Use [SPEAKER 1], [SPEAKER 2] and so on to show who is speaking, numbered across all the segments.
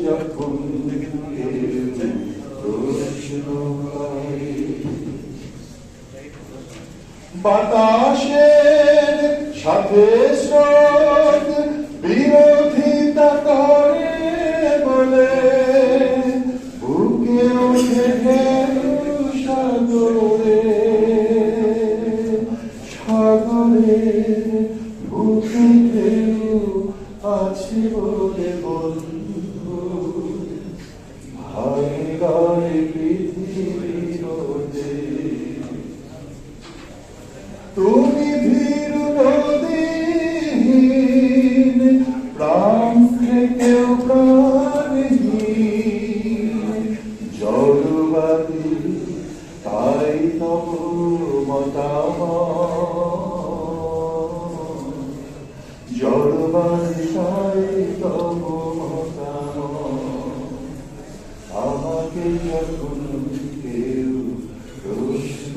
[SPEAKER 1] যখন বাতাসের সাথে স্রোত বিরোধিতা করে বলে। বুকে গেল সাগরে। সাগরে বুকে আছে বলে তুমি ধীর নদীহীন, প্রাণ থেকেও প্রাণহীন। জড়বাদী তাই তব মতামত। জড়বাদী তাই তব মতামত। আমাকে যখন কেউ প্রশ্ন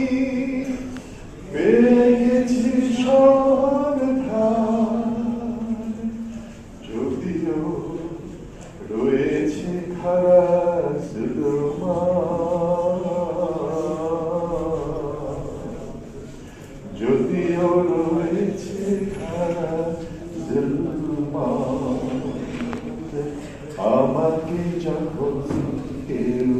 [SPEAKER 1] যদিও রয়েছে আমাকে যখন কেউ